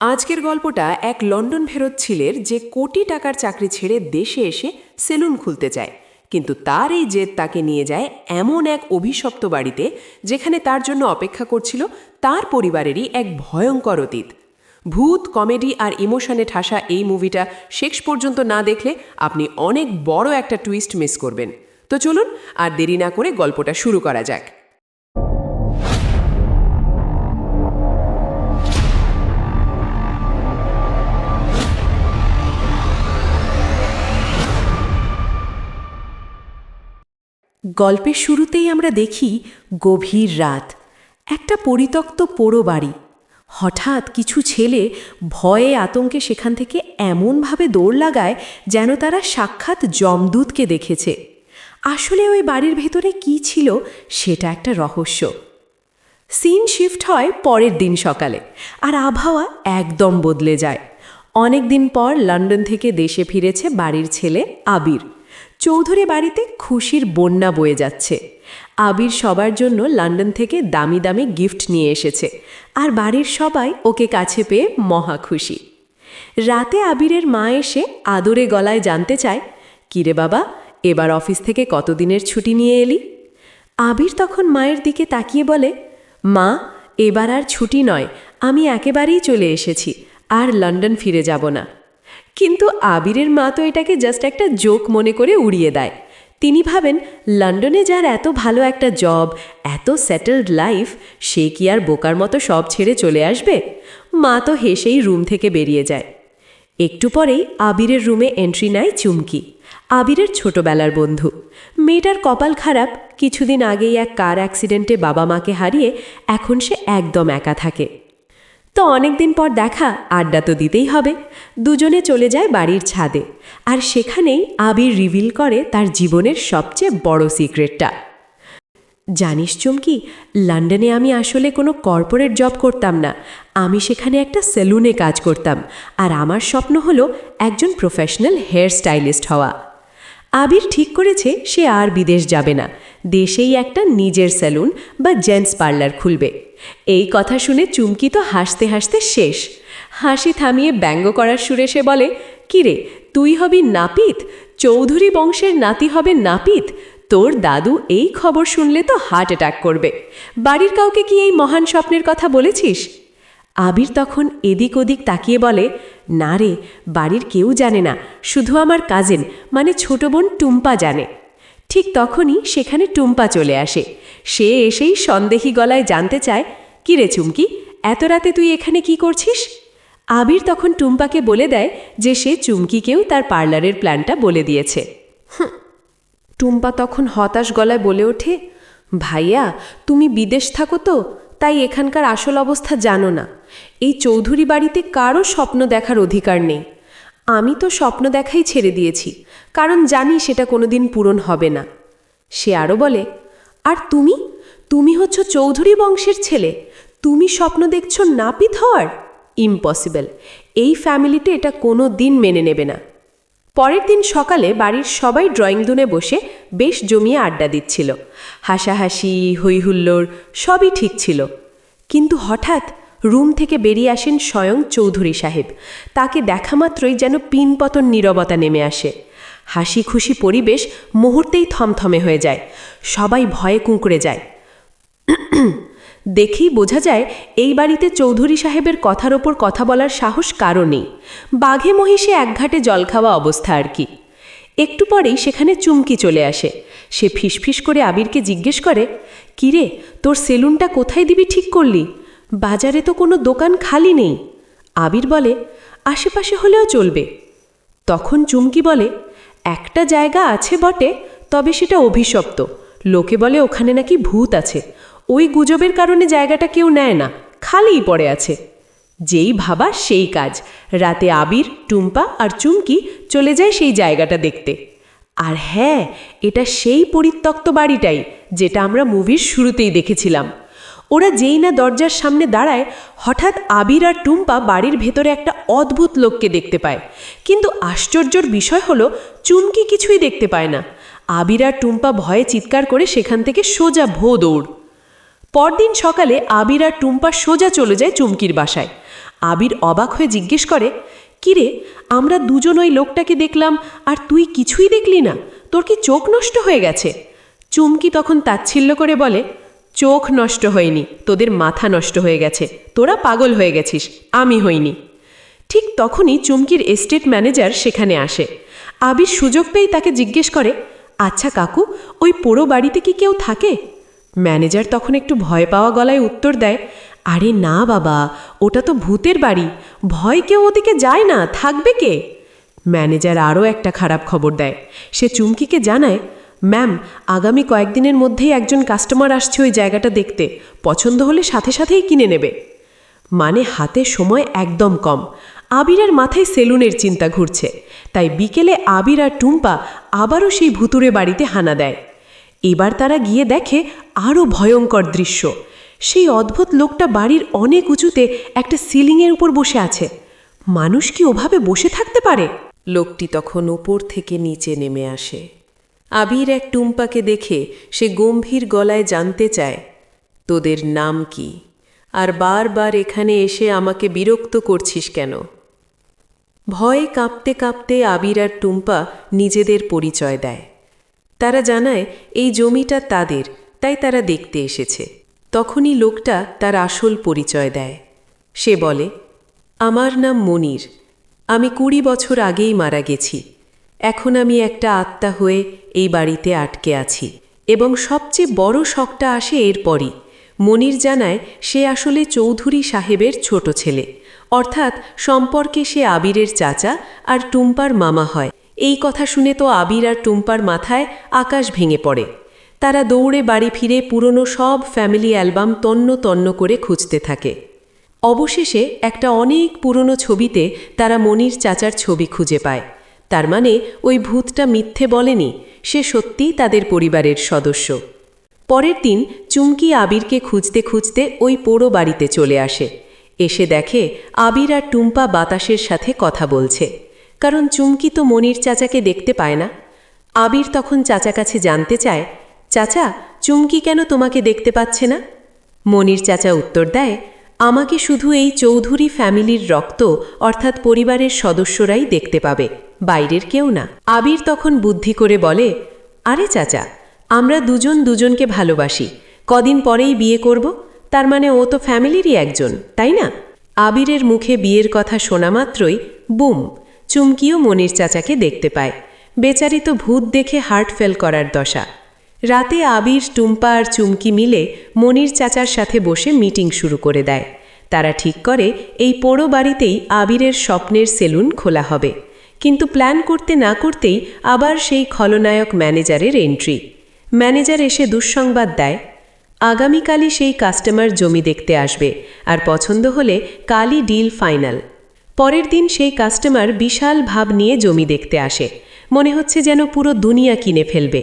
আজকের গল্পটা এক লন্ডন ফেরত ছেলের যে কোটি টাকার চাকরি ছেড়ে দেশে এসে সেলুন খুলতে চায়। কিন্তু তার এই জেদ তাকে নিয়ে যায় এমন এক অভিশপ্ত বাড়িতে, যেখানে তার জন্য অপেক্ষা করছিল তার পরিবারেরই এক ভয়ঙ্কর অতীত। ভূত, কমেডি আর ইমোশনে ঠাসা এই মুভিটা শেষ পর্যন্ত না দেখলে আপনি অনেক বড় একটা টুইস্ট মিস করবেন। তো চলুন আর দেরি না করে গল্পটা শুরু করা যাক। গল্পের শুরুতেই আমরা দেখি গভীর রাত, একটা পরিত্যক্ত পোড়ো বাড়ি। হঠাৎ কিছু ছেলে ভয়ে আতঙ্কে সেখান থেকে এমনভাবে দৌড় লাগায় যেন তারা সাক্ষাৎ যমদূতকে দেখেছে। আসলে ওই বাড়ির ভেতরে কি ছিল সেটা একটা রহস্য। সিন শিফট হয় পরের দিন সকালে আর আবহাওয়া একদম বদলে যায়। অনেক দিন পর লন্ডন থেকে দেশে ফিরেছে বাড়ির ছেলে আবির। চৌধুরী বাড়িতে খুশির বন্যা বয়ে যাচ্ছে। আবির সবার জন্য লন্ডন থেকে দামি দামি গিফট নিয়ে এসেছে আর বাড়ির সবাই ওকে কাছে পেয়ে মহা খুশি। রাতে আবিরের মা এসে আদরে গলায় জানতে চায়, কিরে বাবা, এবার অফিস থেকে কতদিনের ছুটি নিয়ে এলি? আবির তখন মায়ের দিকে তাকিয়ে বলে, মা, এবার আর ছুটি নয়, আমি একেবারেই চলে এসেছি, আর লন্ডন ফিরে যাব না। কিন্তু আবিরের মা তো এটাকে জাস্ট একটা জোক মনে করে উড়িয়ে দেয়। তিনি ভাবেন, লন্ডনে যার এত ভালো একটা জব এত সেটেলড লাইফ সে কি আর বোকার মতো সব ছেড়ে চলে আসবে? মা তো হেসেই রুম থেকে বেরিয়ে যায়। একটু পরেই আবিরের রুমে এন্ট্রি নেয় চুমকি, আবিরের ছোটবেলার বন্ধু। মেয়েটার কপাল খারাপ, কিছুদিন আগেই এক কার অ্যাক্সিডেন্টে বাবা মাকে হারিয়ে এখন সে একদম একা থাকে। তো অনেক দিন পর দেখা, আড্ডা তো দিতেই হবে। দুজনে চলে যায় বাড়ির ছাদে। আর সেখানেই আবির রিভিল করে তার জীবনের সবচেয়ে বড় সিক্রেটটা। জানিস চুমকি, লন্ডনে আমি আসলে কোনো কর্পোরেট জব করতাম না। আমি সেখানে একটা সেলুনে কাজ করতাম। আর আমার স্বপ্ন হলো একজন প্রফেশনাল হেয়ার স্টাইলিস্ট হওয়া। আবির ঠিক করেছে সে আর বিদেশ যাবে না। দেশেই একটা নিজের সেলুন বা জেন্টস পার্লার খুলবে। এই কথা শুনে চুমকি তো হাসতে হাসতে শেষ। হাসি থামিয়ে ব্যঙ্গ করার সুরে সে বলে, কিরে, তুই হবি নাপিত? চৌধুরী বংশের নাতি হবে নাপিত? তোর দাদু এই খবর শুনলে তো হার্ট অ্যাটাক করবে। বাড়ির কাউকে কি এই মহান স্বপ্নের কথা বলেছিস? আবির তখন এদিক ওদিক তাকিয়ে বলে, না রে, বাড়ির কেউ জানে না, শুধু আমার কাজিন মানে ছোট বোন টুম্পা জানে। ঠিক তখনই সেখানে টুম্পা চলে আসে। সে এসেই সন্দেহী গলায় জানতে চায়, কি রে চুমকি, এত রাতে তুই এখানে কি করছিস? আবির তখন টুম্পাকে বলে দেয় যে সে চুমকিকেও তার পার্লারের প্ল্যানটা বলে দিয়েছে। টুম্পা তখন হতাশ গলায় বলে ওঠে, ভাইয়া, তুমি বিদেশ থাকো তো তাই এখানকার আসল অবস্থা জানো না। এই চৌধুরী বাড়িতে কারও স্বপ্ন দেখার অধিকার নেই। আমি তো স্বপ্ন দেখাই ছেড়ে দিয়েছি, কারণ জানি সেটা কোনোদিন পূরণ হবে না। সে আরও বলে, আর তুমি? তুমি হচ্ছ চৌধুরী বংশের ছেলে। তুমি স্বপ্ন দেখছ নাপিত হওয়ার? ইম্পসিবল। এই ফ্যামিলিতে এটা কোনো দিন মেনে নেবে না। পরের দিন সকালে বাড়ির সবাই ড্রয়িং রুমে বসে বেশ জমিয়ে আড্ডা দিচ্ছিল। হাসাহাসি, হৈহুল্লোড় সবই ঠিক ছিল। কিন্তু হঠাৎ রুম থেকে বেরিয়ে আসেন স্বয়ং চৌধুরী সাহেব। তাকে দেখা মাত্রই যেন পিনপতন নীরবতা নেমে আসে। হাসি খুশি পরিবেশ মুহূর্তেই থমথমে হয়ে যায়। সবাই ভয়ে কুঁকড়ে যায়। দেখেই বোঝা যায় এই বাড়িতে চৌধুরী সাহেবের কথার ওপর কথা বলার সাহস কারও নেই। বাঘে মহিষে একঘাটে জল খাওয়া অবস্থা আর কি। একটু পরেই সেখানে চুমকি চলে আসে। সে ফিসফিস করে আবিরকে জিজ্ঞেস করে, কিরে, তোর সেলুনটা কোথায় দিবি ঠিক করলি? বাজারে তো কোনো দোকান খালি নেই। আবির বলে, আশেপাশে হলেও চলবে। তখন চুমকি বলে, একটা জায়গা আছে বটে, তবে সেটা অভিশপ্ত। লোকে বলে ওখানে নাকি ভূত আছে। ওই গুজবের কারণে জায়গাটা কেউ নেয় না, খালিই পড়ে আছে। যেই ভাবা সেই কাজ। রাতে আবির, টুম্পা আর চুমকি চলে যায় সেই জায়গাটা দেখতে। আর হ্যাঁ এটা সেই পরিত্যক্ত বাড়িটাই যেটা আমরা মুভির শুরুতেই দেখেছিলাম। ওরা যেই না দরজার সামনে দাঁড়ায়, হঠাৎ আবির আর টুম্পা বাড়ির ভেতরে একটা অদ্ভুত লোককে দেখতে পায়। কিন্তু আশ্চর্যর বিষয় হলো, চুমকি কিছুই দেখতে পায় না। আবির আর টুম্পা ভয়ে চিৎকার করে সেখান থেকে সোজা ভো দৌড়। পরদিন সকালে আবির আর টুম্পা সোজা চলে যায় চুমকির বাসায়। আবির অবাক হয়ে জিজ্ঞেস করে, কিরে, আমরা দুজন ওই লোকটাকে দেখলাম আর তুই কিছুই দেখলি না? তোর কি চোখ নষ্ট হয়ে গেছে? চুমকি তখন তাচ্ছিল্য করে বলে, চোখ নষ্ট হয়নি, তোদের মাথা নষ্ট হয়ে গেছে, তোরা পাগল হয়ে গেছিস, আমি হইনি। ঠিক তখনই চুমকির এস্টেট ম্যানেজার সেখানে আসে। আবির সুযোগ পেয়েই তাকে জিজ্ঞেস করে আচ্ছা কাকু, ওই পোড়ো বাড়িতে কি কেউ থাকে? ম্যানেজার তখন একটু ভয় পাওয়া গলায় উত্তর দেয়, আরে না বাবা, ওটা তো ভূতের বাড়ি, ভয় কেউ ওদিকে যায় না, থাকবে কে? ম্যানেজার আরও একটা খারাপ খবর দেয়, সে চুমকিকে জানায়, ম্যাম, আগামী কয়েকদিনের মধ্যেই একজন কাস্টমার আসছে ওই জায়গাটা দেখতে, পছন্দ হলে সাথে সাথেই কিনে নেবে। মানে হাতে সময় একদম কম, আবিরের মাথায় সেলুনের চিন্তা ঘুরছে, তাই বিকেলে আবির আর টুম্পা আবারও সেই ভুতুরে বাড়িতে হানা দেয়। এবার তারা গিয়ে দেখে আরও ভয়ঙ্কর দৃশ্য। সেই অদ্ভুত লোকটা বাড়ির অনেক উঁচুতে একটা সিলিংয়ের উপর বসে আছে। মানুষ কি ওভাবে বসে থাকতে পারে? লোকটি তখন উপর থেকে নিচে নেমে আসে। আবির এক টুম্পাকে দেখে সে গম্ভীর গলায় জানতে চায়, তোদের নাম কি? আর বারবার এখানে এসে আমাকে বিরক্ত করছিস কেন? ভয়ে কাঁপতে কাঁপতে আবির আর টুম্পা নিজেদের পরিচয় দেয়। তারা জানায়, এই জমিটা তাদের, তাই তারা দেখতে এসেছে। তখনই লোকটা তার আসল পরিচয় দেয়। সে বলে, আমার নাম মনির। আমি কুড়ি বছর আগেই মারা গেছি। এখন আমি একটা আত্মা হয়ে এই বাড়িতে আটকে আছি এবং সবচেয়ে বড় শখটা আসে এরপরই। মনির জানায়, সে আসলে চৌধুরী সাহেবের ছোট ছেলে। অর্থাৎ সম্পর্কে সে আবিরের চাচা আর টুম্পার মামা হয়। এই কথা শুনে তো আবির আর টুম্পার মাথায় আকাশ ভেঙে পড়ে। তারা দৌড়ে বাড়ি ফিরে পুরনো সব ফ্যামিলি অ্যালবাম তন্ন তন্ন করে খুঁজতে থাকে। অবশেষে একটা অনেক পুরনো ছবিতে তারা মনির চাচার ছবি খুঁজে পায়। তার মানে ওই ভূতটা মিথ্যে বলেনি, সে সত্যিই তাদের পরিবারের সদস্য। পরের দিন চুমকি আবিরকে খুঁজতে খুঁজতে ওই পোড়ো বাড়িতে চলে আসে। এসে দেখে আবির আর টুম্পা বাতাসের সাথে কথা বলছে। কারণ চুমকি তো মনির চাচাকে দেখতে পায় না। আবির তখন চাচা কাছে জানতে চায়, চাচা, চুমকি কেন তোমাকে দেখতে পাচ্ছে না? মনির চাচা উত্তর দেয়, আমাকে শুধু এই চৌধুরী ফ্যামিলির রক্ত, অর্থাৎ পরিবারের সদস্যরাই দেখতে পাবে, বাইরের কেউ না। আবির তখন বুদ্ধি করে বলে, আরে চাচা, আমরা দুজন দুজনকে ভালোবাসি, কদিন পরেই বিয়ে করব, তার মানে ও তো ফ্যামিলিরই একজন, তাই না? আবিরের মুখে বিয়ের কথা শোনা মাত্রই বুম চুমকিও মনির চাচাকে দেখতে পায়। বেচারি তো ভূত দেখে হার্ট ফেল করার দশা। রাতে আবির, টুম্পা আর চুমকি মিলে মনির চাচার সাথে বসে মিটিং শুরু করে দেয়। তারা ঠিক করে এই পোড়ো বাড়িতেই আবিরের স্বপ্নের সেলুন খোলা হবে। কিন্তু প্ল্যান করতে না করতেই আবার সেই খলনায়ক ম্যানেজারের এন্ট্রি। ম্যানেজার এসে দুঃসংবাদ দেয়, আগামীকালই সেই কাস্টমার জমি দেখতে আসবে, আর পছন্দ হলে কালই ডিল ফাইনাল। পরের দিন সেই কাস্টমার বিশাল ভাব নিয়ে জমি দেখতে আসে। মনে হচ্ছে যেন পুরো দুনিয়া কিনে ফেলবে।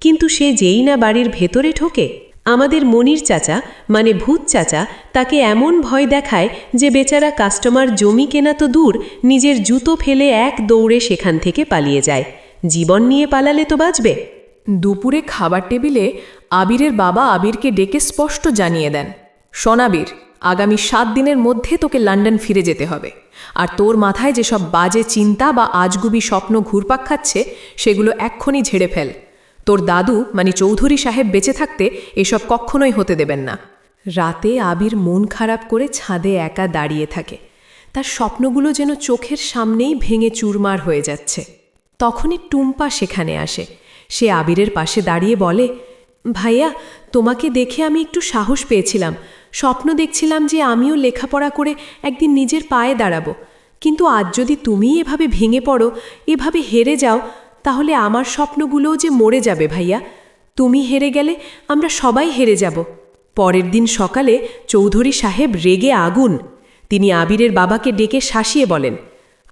কিন্তু সে যেই না বাড়ির ভেতরে ঠোকে আমাদের মনির চাচা মানে ভূত চাচা, তাকে এমন ভয় দেখায় যে বেচারা কাস্টমার জমি কেনা তো দূর, নিজের জুতো ফেলে এক দৌড়ে সেখান থেকে পালিয়ে যায়। জীবন নিয়ে পালালে তো বাঁচবে। দুপুরে খাবার টেবিলে আবিরের বাবা আবিরকে ডেকে স্পষ্ট জানিয়ে দেন সোনাবির আগামী সাত দিনের মধ্যে তোকে লন্ডন ফিরে যেতে হবে। আর তোর মাথায় যেসব বাজে চিন্তা বা আজগুবি স্বপ্ন ঘুরপাক খাচ্ছে, সেগুলো এক্ষুনি ঝেড়ে ফেল। তোর দাদু মানে চৌধুরী সাহেব বেঁচে থাকতে এসব কখনোই হতে দেবেন না। রাতে আবির মন খারাপ করে ছাদে একা দাঁড়িয়ে থাকে। তার স্বপ্নগুলো যেন চোখের সামনেই ভেঙে চুরমার হয়ে যাচ্ছে। তখনই টুম্পা সেখানে আসে। সে আবিরের পাশে দাঁড়িয়ে বলে ভাইয়া, তোমাকে দেখে আমি একটু সাহস পেয়েছিলাম। স্বপ্ন দেখছিলাম যে আমিও লেখাপড়া করে একদিন নিজের পায়ে দাঁড়াবো। কিন্তু আজ যদি তুমি এভাবে ভেঙে পড়ো, এভাবে হেরে যাও, তাহলে আমার স্বপ্নগুলোও যে মরে যাবে ভাইয়া। তুমি হেরে গেলে আমরা সবাই হেরে যাব। পরের দিন সকালে চৌধুরী সাহেব রেগে আগুন। তিনি আবিরের বাবাকে ডেকে শাসিয়ে বলেন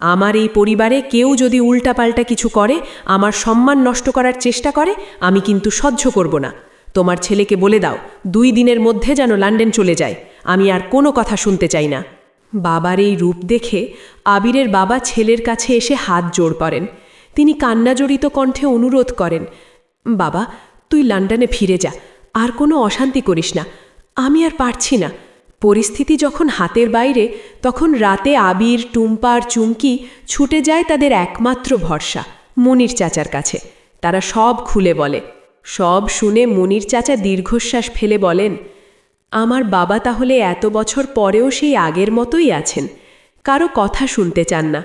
আমার এই পরিবারে কেউ যদি উল্টাপাল্টা কিছু করে, আমার সম্মান নষ্ট করার চেষ্টা করে, আমি কিন্তু সহ্য করব না। তোমার ছেলেকে বলে দাও, দুই দিনের মধ্যে যেন লন্ডন চলে যায়। আমি আর কোনো কথা শুনতে চাই না। বাবার এই রূপ দেখে আবিরের বাবা ছেলের কাছে এসে হাত জোর করেন। তিনি কান্নাজড়িত কণ্ঠে অনুরোধ করেন, বাবা, তুই লন্ডনে ফিরে যা, আর কোনো অশান্তি করিস না। আমি আর পারছি না। পরিস্থিতি যখন হাতের বাইরে, তখন রাতে আবির টুম্পা আর চুমকি ছুটে যায় তাদের একমাত্র ভরসা, মনির চাচার কাছে। তারা সব খুলে বলে। সব শুনে মনির চাচা দীর্ঘশ্বাস ফেলে বলেন, আমার বাবা তাহলে এত বছর পরেও সেই আগের মতোই আছেন। কারও কথা শুনতে চান না।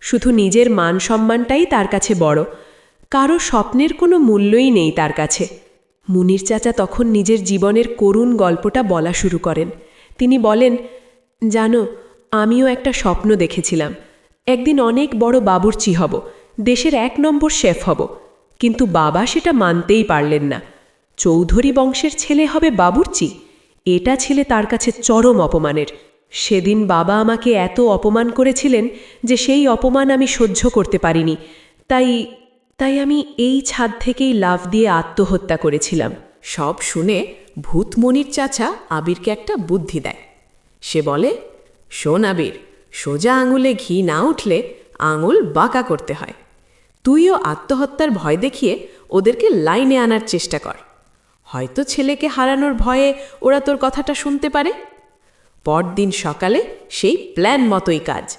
শুধু নিজের মান সম্মানটাই তার কাছে বড়। কারও স্বপ্নের কোনো মূল্যই নেই তার কাছে। মুনির চাচা তখন নিজের জীবনের করুণ গল্পটা বলা শুরু করেন। তিনি বলেন, জানো, আমিও একটা স্বপ্ন দেখেছিলাম। একদিন অনেক বড় বাবুর্চি হব, দেশের এক নম্বর শেফ হব। কিন্তু বাবা সেটা মানতেই পারলেন না। চৌধুরী বংশের ছেলে হবে বাবুর্চি? এটা ছেলে তার কাছে চরম অপমানের। সেদিন বাবা আমাকে এত অপমান করেছিলেন যে সেই অপমান আমি সহ্য করতে পারিনি। তাই তাই আমি এই ছাদ থেকেই লাভ দিয়ে আত্মহত্যা করেছিলাম। সব শুনে ভূতমণির চাচা আবিরকে একটা বুদ্ধি দেয়। সে বলে, শোন আবির, সোজা আঙুলে ঘি না উঠলে আঙুল বাঁকা করতে হয়। তুইও আত্মহত্যার ভয় দেখিয়ে ওদেরকে লাইনে আনার চেষ্টা কর। হয়তো ছেলেকে হারানোর ভয়ে ওরা তোর কথাটা শুনতে পারে? পরদিন সকালে সেই প্ল্যান মতোই কাজ।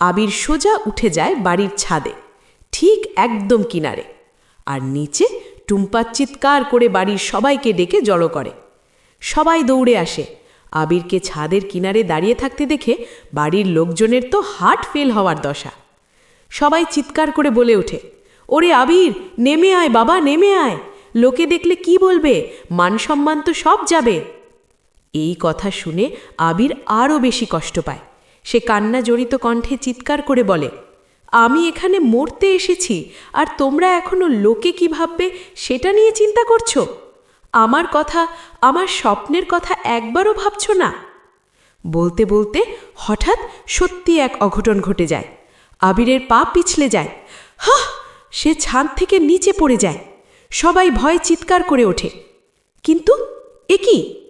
আবির সোজা উঠে যায় বাড়ির ছাদে, ঠিক একদম কিনারে। আর নিচে টুম্পা চিৎকার করে বাড়ির সবাইকে ডেকে জড়ো করে। সবাই দৌড়ে আসে। আবিরকে ছাদের কিনারে দাঁড়িয়ে থাকতে দেখে বাড়ির লোকজনের তো হার্ট ফেল হওয়ার দশা। সবাই চিৎকার করে বলে ওঠে, ওরে আবির, নেমে আয় বাবা, নেমে আয়। লোকে দেখলে কি বলবে? মান সম্মান তো সব যাবে। এই কথা শুনে আবির আরও বেশি কষ্ট পায়। সে কান্না জড়িত কণ্ঠে চিৎকার করে বলে আমি এখানে মরতে এসেছি, আর তোমরা এখনও লোকে কি ভাববে সেটা নিয়ে চিন্তা করছ? আমার কথা, আমার স্বপ্নের কথা একবারও ভাবছ না? বলতে বলতে হঠাৎ সত্যি এক অঘটন ঘটে যায়। আবিরের পা পিছলে যায়। হাহ! সে ছাদ থেকে নিচে পড়ে যায়। সবাই ভয় চিৎকার করে ওঠে। কিন্তু এ কি?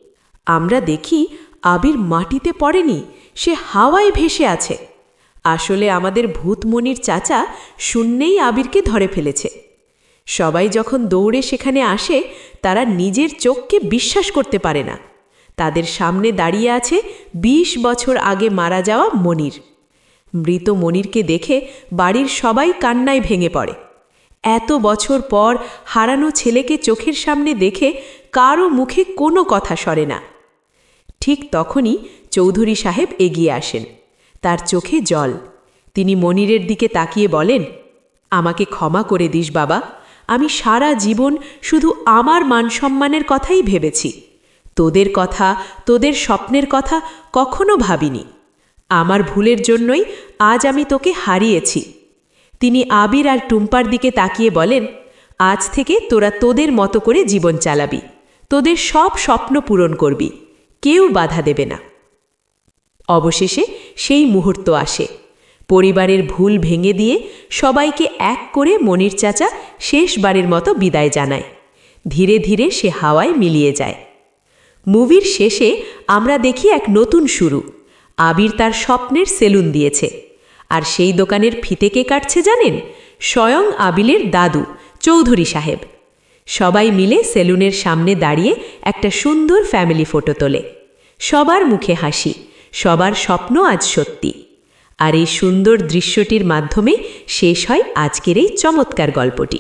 আমরা দেখি আবির মাটিতে পড়েনি, সে হাওয়ায় ভেসে আছে। আসলে আমাদের ভূতমণির চাচা শূন্যেই আবিরকে ধরে ফেলেছে। সবাই যখন দৌড়ে সেখানে আসে, তারা নিজের চোখকে বিশ্বাস করতে পারে না। তাদের সামনে দাঁড়িয়ে আছে ২০ বছর আগে মারা যাওয়া মনির। মৃত মনিরকে দেখে বাড়ির সবাই কান্নায় ভেঙে পড়ে। এত বছর পর হারানো ছেলেকে চোখের সামনে দেখে কারও মুখে কোনো কথা সরে না। ঠিক তখনই চৌধুরী সাহেব এগিয়ে আসেন। তার চোখে জল। তিনি মনিরের দিকে তাকিয়ে বলেন, আমাকে ক্ষমা করে দিস বাবা। আমি সারা জীবন শুধু আমার মানসম্মানের কথাই ভেবেছি। তোদের কথা, তোদের স্বপ্নের কথা কখনো ভাবিনি। আমার ভুলের জন্যই আজ আমি তোকে হারিয়েছি। তিনি আবির আর টুম্পার দিকে তাকিয়ে বলেন, আজ থেকে তোরা তোদের মতো করে জীবন চালাবি। তোদের সব স্বপ্ন পূরণ করবি। কেউ বাধা দেবে না। অবশেষে সেই মুহূর্ত আসে। পরিবারের ভুল ভেঙে দিয়ে সবাইকে এক করে মনির চাচা শেষবারের মতো বিদায় জানায়। ধীরে ধীরে সে হাওয়ায় মিলিয়ে যায়। মুভির শেষে আমরা দেখি এক নতুন শুরু। আবির তার স্বপ্নের সেলুন দিয়েছে। আর সেই দোকানের ফিতে কে কাটছে জানেন? স্বয়ং আবিলের দাদু, চৌধুরী সাহেব। সবাই মিলে সেলুনের সামনে দাঁড়িয়ে একটা সুন্দর ফ্যামিলি ফটো তোলে। সবার মুখে হাসি। সবার স্বপ্ন আজ সত্যি। আর এই সুন্দর দৃশ্যটির মাধ্যমে শেষ হয় আজকের এই চমৎকার গল্পটি।